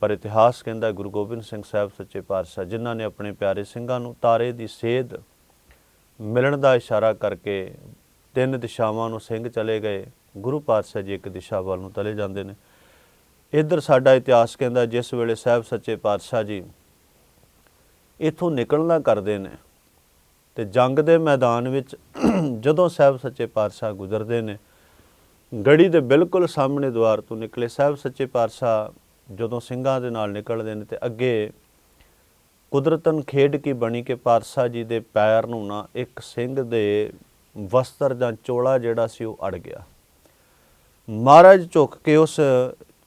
ਪਰ ਇਤਿਹਾਸ ਕਹਿੰਦਾ ਗੁਰੂ ਗੋਬਿੰਦ ਸਿੰਘ ਸਾਹਿਬ ਸੱਚੇ ਪਾਤਸ਼ਾਹ, ਜਿਨ੍ਹਾਂ ਨੇ ਆਪਣੇ ਪਿਆਰੇ ਸਿੰਘਾਂ ਨੂੰ ਤਾਰੇ ਦੀ ਸੇਧ ਮਿਲਣ ਦਾ ਇਸ਼ਾਰਾ ਕਰਕੇ ਤਿੰਨ ਦਿਸ਼ਾਵਾਂ ਨੂੰ ਸਿੰਘ ਚਲੇ ਗਏ। ਗੁਰੂ ਪਾਤਸ਼ਾਹ ਜੀ ਇੱਕ ਦਿਸ਼ਾ ਵੱਲ ਨੂੰ ਚਲੇ ਜਾਂਦੇ ਨੇ। ਇੱਧਰ ਸਾਡਾ ਇਤਿਹਾਸ ਕਹਿੰਦਾ ਜਿਸ ਵੇਲੇ ਸਾਹਿਬ ਸੱਚੇ ਪਾਤਸ਼ਾਹ ਜੀ ਇਥੋਂ ਨਿਕਲਣਾ ਕਰਦੇ ਨੇ ਤੇ ਜੰਗ ਦੇ ਮੈਦਾਨ ਵਿੱਚ ਜਦੋਂ ਸਾਹਿਬ ਸੱਚੇ ਪਾਤਸ਼ਾਹ ਗੁਜ਼ਰਦੇ ਨੇ, ਗੜੀ ਦੇ ਬਿਲਕੁਲ ਸਾਹਮਣੇ ਦੁਆਰ ਤੋਂ ਨਿਕਲੇ, ਸਾਹਿਬ ਸੱਚੇ ਪਾਤਸ਼ਾਹ ਜਦੋਂ ਸਿੰਘਾਂ ਦੇ ਨਾਲ ਨਿਕਲਦੇ ਨੇ ਤੇ ਅੱਗੇ ਕੁਦਰਤਨ ਖੇਡ ਕੀ ਬਣੀ ਕਿ ਪਾਤਸ਼ਾਹ ਜੀ ਦੇ ਪੈਰ ਨੂੰ ਨਾ ਇੱਕ ਸਿੰਘ ਦੇ ਵਸਤਰ ਜਾਂ ਚੋਲਾ ਜਿਹੜਾ ਸੀ ਉਹ ਅੜ ਗਿਆ। ਮਹਾਰਾਜ ਝੁੱਕ ਕੇ ਉਸ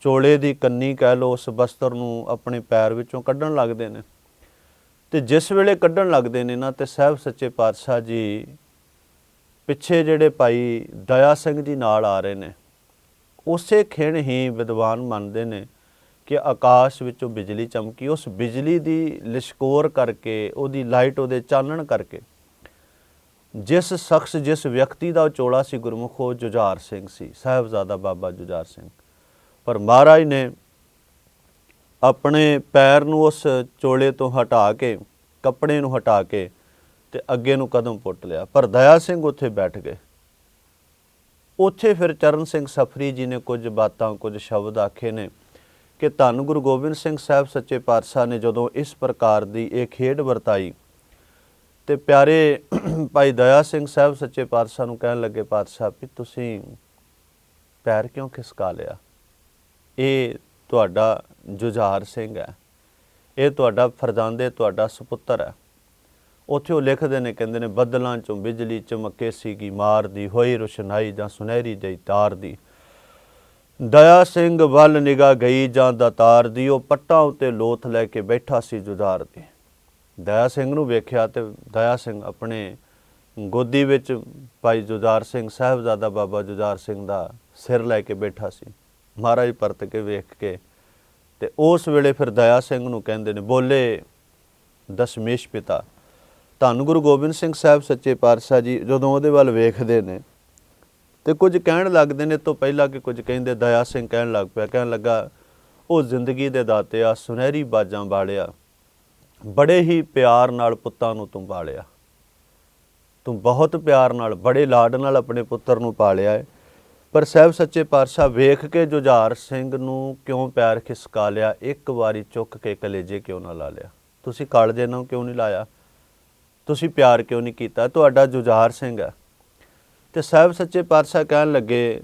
ਚੋਲੇ ਦੀ ਕੰਨੀ ਕਹਿ ਲੋ ਉਸ ਵਸਤਰ ਨੂੰ ਆਪਣੇ ਪੈਰ ਵਿੱਚੋਂ ਕੱਢਣ ਲੱਗਦੇ ਨੇ। ਤੇ ਜਿਸ ਵੇਲੇ ਕੱਢਣ ਲੱਗਦੇ ਨੇ ਨਾ ਤੇ ਸਾਹਿਬ ਸੱਚੇ ਪਾਤਸ਼ਾਹ ਜੀ ਪਿੱਛੇ ਜਿਹੜੇ ਭਾਈ ਦਇਆ ਸਿੰਘ ਜੀ ਨਾਲ ਆ ਰਹੇ ਨੇ, ਉਸੇ ਖਿਣ ਹੀ ਵਿਦਵਾਨ ਮੰਨਦੇ ਨੇ ਕਿ ਆਕਾਸ਼ ਵਿੱਚੋਂ ਬਿਜਲੀ ਚਮਕੀ, ਉਸ ਬਿਜਲੀ ਦੀ ਲਿਸ਼ਕੋਰ ਕਰਕੇ, ਉਹਦੀ ਲਾਈਟ ਉਹਦੇ ਚਾਨਣ ਕਰਕੇ, ਜਿਸ ਸ਼ਖਸ, ਜਿਸ ਵਿਅਕਤੀ ਦਾ ਉਹ ਚੋਲਾ ਸੀ, ਗੁਰਮੁਖ, ਉਹ ਜੁਝਾਰ ਸਿੰਘ ਸੀ, ਸਾਹਿਬਜ਼ਾਦਾ ਬਾਬਾ ਜੁਝਾਰ ਸਿੰਘ। ਪਰ ਮਹਾਰਾਜ ਨੇ ਆਪਣੇ ਪੈਰ ਨੂੰ ਉਸ ਚੋਲੇ ਤੋਂ ਹਟਾ ਕੇ, ਕੱਪੜੇ ਨੂੰ ਹਟਾ ਕੇ ਤੇ ਅੱਗੇ ਨੂੰ ਕਦਮ ਪੁੱਟ ਲਿਆ। ਪਰ ਦਇਆ ਸਿੰਘ ਉੱਥੇ ਬੈਠ ਗਏ। ਉੱਥੇ ਫਿਰ ਚਰਨ ਸਿੰਘ ਸਫਰੀ ਜੀ ਨੇ ਕੁਝ ਬਾਤਾਂ, ਕੁਝ ਸ਼ਬਦ ਆਖੇ ਨੇ। ਕਿ ਧੰਨ ਗੁਰੂ ਗੋਬਿੰਦ ਸਿੰਘ ਸਾਹਿਬ ਸੱਚੇ ਪਾਤਸ਼ਾਹ ਨੇ ਜਦੋਂ ਇਸ ਪ੍ਰਕਾਰ ਦੀ ਇਹ ਖੇਡ ਵਰਤਾਈ ਤੇ ਪਿਆਰੇ ਭਾਈ ਦਇਆ ਸਿੰਘ ਸਾਹਿਬ ਸੱਚੇ ਪਾਤਸ਼ਾਹ ਨੂੰ ਕਹਿਣ ਲੱਗੇ, ਪਾਤਸ਼ਾਹ, ਵੀ ਤੁਸੀਂ ਪੈਰ ਕਿਉਂ ਖਿਸਕਾ ਲਿਆ? ਇਹ ਤੁਹਾਡਾ ਜੁਝਾਰ ਸਿੰਘ ਹੈ। ਇਹ ਤੁਹਾਡਾ ਫਰਜ਼ਾਂਦੇ, ਤੁਹਾਡਾ ਸੁਪੁੱਤਰ ਹੈ। ਉੱਥੇ ਉਹ ਲਿਖਦੇ ਨੇ, ਕਹਿੰਦੇ ਨੇ, ਬੱਦਲਾਂ ਚੋਂ ਬਿਜਲੀ ਚਮਕੇ ਸੀਗੀ ਮਾਰ ਦੀ ਹੋਈ, ਰੁਸ਼ਨਾਈ ਜਾਂ ਸੁਨਹਿਰੀ ਜਈ ਤਾਰ ਦੀ ਦਇਆ ਸਿੰਘ ਵੱਲ ਨਿਗਾ ਗਈ ਜਾਂ ਦਾਤਾਰ ਦੀ, ਉਹ ਪੱਟਾਂ ਉੱਤੇ ਲੋਥ ਲੈ ਕੇ ਬੈਠਾ ਸੀ ਜੁਝਾਰ ਦੀ ਦਇਆ ਸਿੰਘ ਨੂੰ ਵੇਖਿਆ ਤੇ ਦਇਆ ਸਿੰਘ ਆਪਣੇ ਗੋਦੀ ਵਿੱਚ ਭਾਈ ਜੁਝਾਰ ਸਿੰਘ, ਸਾਹਿਬਜ਼ਾਦਾ ਬਾਬਾ ਜੁਝਾਰ ਸਿੰਘ ਦਾ ਸਿਰ ਲੈ ਕੇ ਬੈਠਾ ਸੀ। ਮਹਾਰਾਜ ਪਰਤ ਕੇ ਵੇਖ ਕੇ ਤੇ ਉਸ ਵੇਲੇ ਫਿਰ ਦਇਆ ਸਿੰਘ ਨੂੰ ਕਹਿੰਦੇ ਨੇ, ਬੋਲੇ ਦਸ਼ਮੇਸ਼ ਪਿਤਾ, ਧੰਨ ਗੁਰੂ ਗੋਬਿੰਦ ਸਿੰਘ ਸਾਹਿਬ, ਸੱਚੇ ਪਾਤਸ਼ਾਹ ਜੀ, ਜਦੋਂ ਉਹਦੇ ਵੱਲ ਵੇਖਦੇ ਨੇ ਤੇ ਕੁਝ ਕਹਿਣ ਲੱਗਦੇ ਨੇ ਤੋਂ ਪਹਿਲਾਂ ਕਿ ਕੁਝ ਕਹਿੰਦੇ ਦਇਆ ਸਿੰਘ ਕਹਿਣ ਲੱਗ ਪਿਆ, ਕਹਿਣ ਲੱਗਾ, ਉਹ ਜ਼ਿੰਦਗੀ ਦੇ ਦਾਤੇ ਆ, ਸੁਨਹਿਰੀ ਬਾਜਾਂ ਵਾਲਿਆ, ਬੜੇ ਹੀ ਪਿਆਰ ਨਾਲ ਪੁੱਤਾਂ ਨੂੰ ਤੂੰ ਪਾਲਿਆ। ਤੂੰ ਬਹੁਤ ਪਿਆਰ ਨਾਲ, ਬੜੇ ਲਾਡ ਨਾਲ ਆਪਣੇ ਪੁੱਤਰ ਨੂੰ ਪਾਲਿਆ ਹੈ ਪਰ ਸਾਹਿਬ ਸੱਚੇ ਪਾਤਸ਼ਾਹ, ਵੇਖ ਕੇ ਜੁਝਾਰ ਸਿੰਘ ਨੂੰ ਕਿਉਂ ਪਿਆਰ ਖਿਸਕਾ ਲਿਆ? ਇੱਕ ਵਾਰੀ ਚੁੱਕ ਕੇ ਕਲੇਜੇ ਕਿਉਂ ਨਾ ਲਾ ਲਿਆ? ਤੁਸੀਂ ਕਾਲਜੇ ਨਾਲ ਕਿਉਂ ਨਹੀਂ ਲਾਇਆ? ਤੁਸੀਂ ਪਿਆਰ ਕਿਉਂ ਨਹੀਂ ਕੀਤਾ? ਤੁਹਾਡਾ ਜੁਝਾਰ ਸਿੰਘ ਹੈ ਤੇ ਸਾਹਿਬ ਸੱਚੇ ਪਾਤਸ਼ਾਹ ਕਹਿਣ ਲੱਗੇ,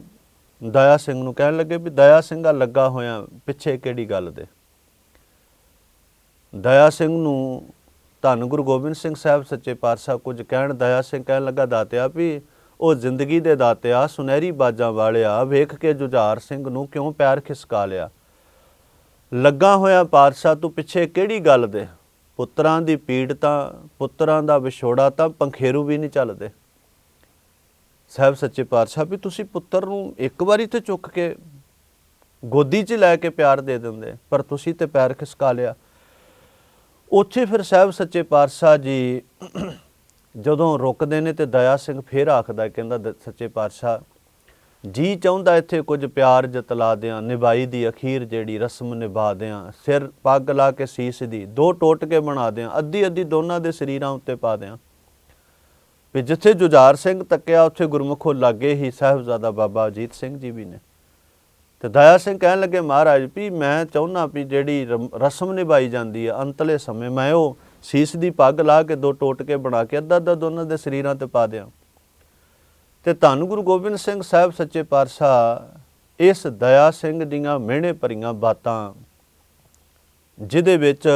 ਦਇਆ ਸਿੰਘ ਨੂੰ ਕਹਿਣ ਲੱਗੇ ਵੀ ਦਇਆ ਸਿੰਘਾ ਲੱਗਾ ਹੋਇਆ ਪਿੱਛੇ ਕਿਹੜੀ ਗੱਲ ਦੇ? ਦਇਆ ਸਿੰਘ ਨੂੰ ਧੰਨ ਗੁਰੂ ਗੋਬਿੰਦ ਸਿੰਘ ਸਾਹਿਬ ਸੱਚੇ ਪਾਤਸ਼ਾਹ ਕੁਝ ਕਹਿਣ, ਦਇਆ ਸਿੰਘ ਕਹਿਣ ਲੱਗਾ ਦਾਤਿਆ ਵੀ ਉਹ ਜ਼ਿੰਦਗੀ ਦੇ ਦਾਤਿਆ, ਸੁਨਹਿਰੀ ਬਾਜਾਂ ਵਾਲਿਆ, ਵੇਖ ਕੇ ਜੁਝਾਰ ਸਿੰਘ ਨੂੰ ਕਿਉਂ ਪਿਆਰ ਖਿਸਕਾ ਲਿਆ? ਲੱਗਾ ਹੋਇਆ ਪਾਤਸ਼ਾਹ ਤੂੰ ਪਿੱਛੇ ਕਿਹੜੀ ਗੱਲ ਦੇ? ਪੁੱਤਰਾਂ ਦੀ ਪੀੜ ਤਾਂ, ਪੁੱਤਰਾਂ ਦਾ ਵਿਛੋੜਾ ਤਾਂ ਪੰਖੇਰੂ ਵੀ ਨਹੀਂ ਚੱਲਦੇ। ਸਾਹਿਬ, ਸੱਚੇ ਪਾਤਸ਼ਾਹ, ਵੀ ਤੁਸੀਂ ਪੁੱਤਰ ਨੂੰ ਇੱਕ ਵਾਰੀ ਤੇ ਚੁੱਕ ਕੇ ਗੋਦੀ 'ਚ ਲੈ ਕੇ ਪਿਆਰ ਦੇ ਦਿੰਦੇ, ਪਰ ਤੁਸੀਂ ਤੇ ਪੈਰ ਖਿਸਕਾ ਲਿਆ। ਉੱਥੇ ਫਿਰ ਸਾਹਿਬ, ਸੱਚੇ ਪਾਤਸ਼ਾਹ ਜੀ ਜਦੋਂ ਰੁਕਦੇ ਨੇ ਤੇ ਦਇਆ ਸਿੰਘ ਫੇਰ ਆਖਦਾ ਕਹਿੰਦਾ ਦ- ਸੱਚੇ ਪਾਤਸ਼ਾਹ, ਜੀ ਚਾਹੁੰਦਾ ਇੱਥੇ ਕੁਝ ਪਿਆਰ ਜਤਲਾ ਦਿਆਂ, ਨਿਭਾਈ ਦੀ ਅਖੀਰ ਜਿਹੜੀ ਰਸਮ ਨਿਭਾ ਦਿਆਂ, ਸਿਰ ਪੱਗ ਲਾ ਕੇ ਸੀਸ ਦੀ, ਦੋ ਟੋਟ ਕੇ ਬਣਾ ਦਿਆਂ ਅੱਧੀ ਅੱਧੀ ਦੋਨਾਂ ਦੇ ਸਰੀਰਾਂ ਉੱਤੇ ਪਾ ਦਿਆਂ। ਵੀ ਜਿੱਥੇ ਜੁਝਾਰ ਸਿੰਘ ਤੱਕਿਆ, ਉੱਥੇ ਗੁਰਮੁਖੋ ਲਾਗੇ ਹੀ ਸਾਹਿਬਜ਼ਾਦਾ ਬਾਬਾ ਅਜੀਤ ਸਿੰਘ ਜੀ ਵੀ ਨੇ। ਤੇ ਦਇਆ ਸਿੰਘ ਕਹਿਣ ਲੱਗੇ, ਮਹਾਰਾਜ, ਵੀ ਮੈਂ ਚਾਹੁੰਦਾ ਵੀ ਜਿਹੜੀ ਰਮ- ਰਸਮ ਨਿਭਾਈ ਜਾਂਦੀ ਹੈ ਅੰਤਲੇ ਸਮੇਂ, ਮੈਂ ਉਹ ਸੀਸ ਦੀ ਪੱਗ ਲਾ ਕੇ ਦੋ ਟੋਟਕੇ ਬਣਾ ਕੇ ਅੱਧਾ ਅੱਧਾ ਦੋਨਾਂ ਦੇ ਸਰੀਰਾਂ ਤੇ ਪਾ ਦਿਆਂ। ਤੇ ਧੰਨ ਗੁਰੂ ਗੋਬਿੰਦ ਸਿੰਘ ਸਾਹਿਬ ਸੱਚੇ ਪਾਤਸ਼ਾਹ, ਇਸ ਦਇਆ ਸਿੰਘ ਦੀਆਂ ਮਿਹਣੇ ਭਰੀਆਂ ਬਾਤਾਂ, ਜਿਹਦੇ ਵਿੱਚ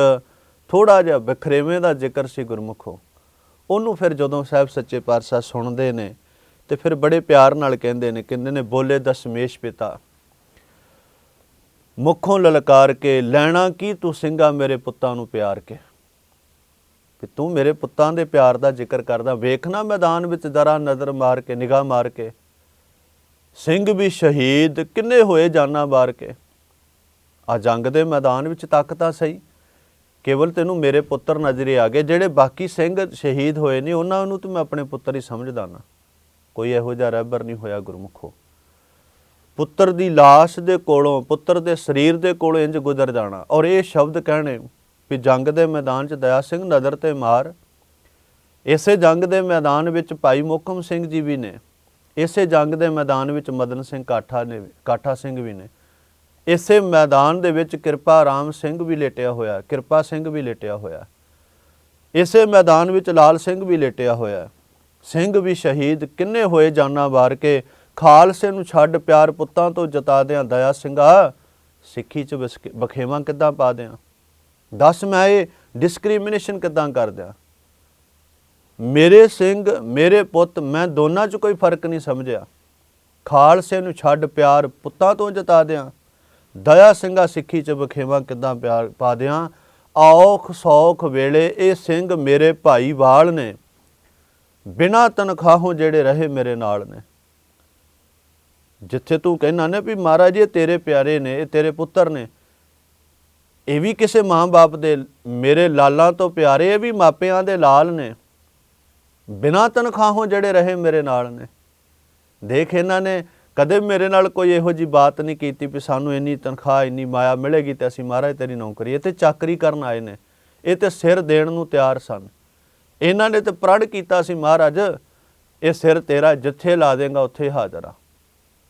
ਥੋੜਾ ਜਿਹਾ ਬਖਰੇਵੇਂ ਦਾ ਜ਼ਿਕਰ ਸੀ ਗੁਰਮੁਖੋ। ਉਹਨੂੰ ਫਿਰ ਜਦੋਂ ਸਾਹਿਬ ਸੱਚੇ ਪਾਤਸ਼ਾਹ ਸੁਣਦੇ ਨੇ ਤੇ ਫਿਰ ਬੜੇ ਪਿਆਰ ਨਾਲ ਕਹਿੰਦੇ ਨੇ ਕਹਿੰਦੇ ਨੇ, ਬੋਲੇ ਦਸ਼ਮੇਸ਼ ਪਿਤਾ, ਮੁੱਖੋਂ ਲਲਕਾਰ ਕੇ, ਲੈਣਾ ਕੀ ਤੂੰ ਸਿੰਘਾ ਮੇਰੇ ਪੁੱਤਾਂ ਨੂੰ ਪਿਆਰ ਕੇ? ਵੀ ਤੂੰ ਮੇਰੇ ਪੁੱਤਾਂ ਦੇ ਪਿਆਰ ਦਾ ਜ਼ਿਕਰ ਕਰਦਾ ਵੇਖਣਾ ਮੈਦਾਨ ਵਿੱਚ ਜ਼ਰਾ ਨਜ਼ਰ ਮਾਰ ਕੇ, ਨਿਗਾਹ ਮਾਰ ਕੇ। ਸਿੰਘ ਵੀ ਸ਼ਹੀਦ, ਕਿੰਨੇ ਹੋਏ ਜਾਨਾਂ ਬਾਰ ਕੇ। ਆ ਜੰਗ ਦੇ ਮੈਦਾਨ ਵਿੱਚ ਤੱਕ ਤਾਂ ਸਹੀ। ਕੇਵਲ ਤੈਨੂੰ ਮੇਰੇ ਪੁੱਤਰ ਨਜ਼ਰੇ ਆ ਗਏ, ਜਿਹੜੇ ਬਾਕੀ ਸਿੰਘ ਸ਼ਹੀਦ ਹੋਏ ਨੇ, ਉਹਨਾਂ ਨੂੰ ਤੂੰ ਮੈਂ ਆਪਣੇ ਪੁੱਤਰ ਹੀ ਸਮਝਦਾ ਨਾ। ਕੋਈ ਇਹੋ ਜਿਹਾ ਰਹਿਬਰ ਨਹੀਂ ਹੋਇਆ ਗੁਰਮੁਖੋ। ਪੁੱਤਰ ਦੀ ਲਾਸ਼ ਦੇ ਕੋਲੋਂ, ਪੁੱਤਰ ਦੇ ਸਰੀਰ ਦੇ ਕੋਲੋਂ ਇੰਜ ਗੁਜ਼ਰ ਜਾਣਾ। ਔਰ ਇਹ ਸ਼ਬਦ ਕਹਿਣੇ ਵੀ ਜੰਗ ਦੇ ਮੈਦਾਨ 'ਚ ਦਇਆ ਸਿੰਘ ਨਦਰ ਤੇ ਮਾਰ। ਇਸੇ ਜੰਗ ਦੇ ਮੈਦਾਨ ਵਿੱਚ ਭਾਈ ਮੋਹਕਮ ਸਿੰਘ ਜੀ ਵੀ ਨੇ। ਇਸੇ ਜੰਗ ਦੇ ਮੈਦਾਨ ਵਿੱਚ ਮਦਨ ਸਿੰਘ ਕਾਠਾ ਨੇ ਕਾਠਾ ਸਿੰਘ ਵੀ ਨੇ। ਇਸੇ ਮੈਦਾਨ ਦੇ ਵਿੱਚ ਕਿਰਪਾ ਰਾਮ ਸਿੰਘ ਵੀ ਲੇਟਿਆ ਹੋਇਆ, ਕਿਰਪਾ ਸਿੰਘ ਵੀ ਲੇਟਿਆ ਹੋਇਆ। ਇਸੇ ਮੈਦਾਨ ਵਿੱਚ ਲਾਲ ਸਿੰਘ ਵੀ ਲੇਟਿਆ ਹੋਇਆ। ਸਿੰਘ ਵੀ ਸ਼ਹੀਦ, ਕਿੰਨੇ ਹੋਏ ਜਾਨਾਂ ਵਾਰ ਕੇ, ਖਾਲਸੇ ਨੂੰ ਛੱਡ ਪਿਆਰ ਪੁੱਤਾਂ ਤੋਂ ਜਤਾ ਦਿਆਂ ਦਇਆ ਸਿੰਘਾ, ਸਿੱਖੀ ਚ ਵਿਸਕ- ਬਖੇਵਾਂ ਕਿੱਦਾਂ ਪਾ ਦਿਆਂ? ਦੱਸ ਮੈਂ ਇਹ ਡਿਸਕ੍ਰਿਮੀਨੇਸ਼ਨ ਕਿੱਦਾਂ ਕਰ ਦਿਆਂ? ਮੇਰੇ ਸਿੰਘ, ਮੇਰੇ ਪੁੱਤ, ਮੈਂ ਦੋਨਾਂ 'ਚ ਕੋਈ ਫ਼ਰਕ ਨਹੀਂ ਸਮਝਿਆ। ਖਾਲਸੇ ਨੂੰ ਛੱਡ ਪਿਆਰ ਪੁੱਤਾਂ ਤੋਂ ਜਤਾ ਦਿਆਂ। ਦਇਆ ਸਿੰਘਾ ਸਿੱਖੀ 'ਚ ਬਖੇਵਾਂ ਕਿੱਦਾਂ ਪਿਆਰ ਪਾ ਦਿਆਂ? ਔਖ ਸੌਖ ਵੇਲੇ ਇਹ ਸਿੰਘ ਮੇਰੇ ਭਾਈ ਵਾਲ ਨੇ। ਬਿਨਾਂ ਤਨਖਾਹੋਂ ਜਿਹੜੇ ਰਹੇ ਮੇਰੇ ਨਾਲ ਨੇ। ਜਿੱਥੇ ਤੂੰ ਕਹਿਣਾ ਨਾ ਵੀ ਮਹਾਰਾਜ, ਇਹ ਤੇਰੇ ਪਿਆਰੇ ਨੇ, ਇਹ ਤੇਰੇ ਪੁੱਤਰ ਨੇ। ਇਹ ਵੀ ਕਿਸੇ ਮਾਂ-ਬਾਪ ਦੇ ਮੇਰੇ ਲਾਲਾਂ ਤੋਂ ਪਿਆਰੇ, ਇਹ ਵੀ ਮਾਪਿਆਂ ਦੇ ਲਾਲ ਨੇ। ਬਿਨਾਂ ਤਨਖਾਹੋਂ ਜਿਹੜੇ ਰਹੇ ਮੇਰੇ ਨਾਲ ਨੇ। ਦੇਖ ਇਹਨਾਂ ਨੇ ਕਦੇ ਮੇਰੇ ਨਾਲ ਕੋਈ ਇਹੋ ਜੀ ਬਾਤ ਨਹੀਂ ਕੀਤੀ ਵੀ ਸਾਨੂੰ ਇੰਨੀ ਤਨਖਾਹ, ਇੰਨੀ ਮਾਇਆ ਮਿਲੇਗੀ ਤੇ ਅਸੀਂ ਮਹਾਰਾਜ ਤੇਰੀ ਨੌਕਰੀ, ਇਹ ਤੇ ਚਾਕਰੀ ਕਰਨ ਆਏ ਨੇ। ਇਹ ਤੇ ਸਿਰ ਦੇਣ ਨੂੰ ਤਿਆਰ ਸਨ। ਇਹਨਾਂ ਨੇ ਤੇ ਪ੍ਰਣ ਕੀਤਾ ਸੀ, ਮਹਾਰਾਜ, ਇਹ ਸਿਰ ਤੇਰਾ ਜਿੱਥੇ ਲਾ ਦੇਗਾ, ਉੱਥੇ ਹਾਜ਼ਰ ਆ।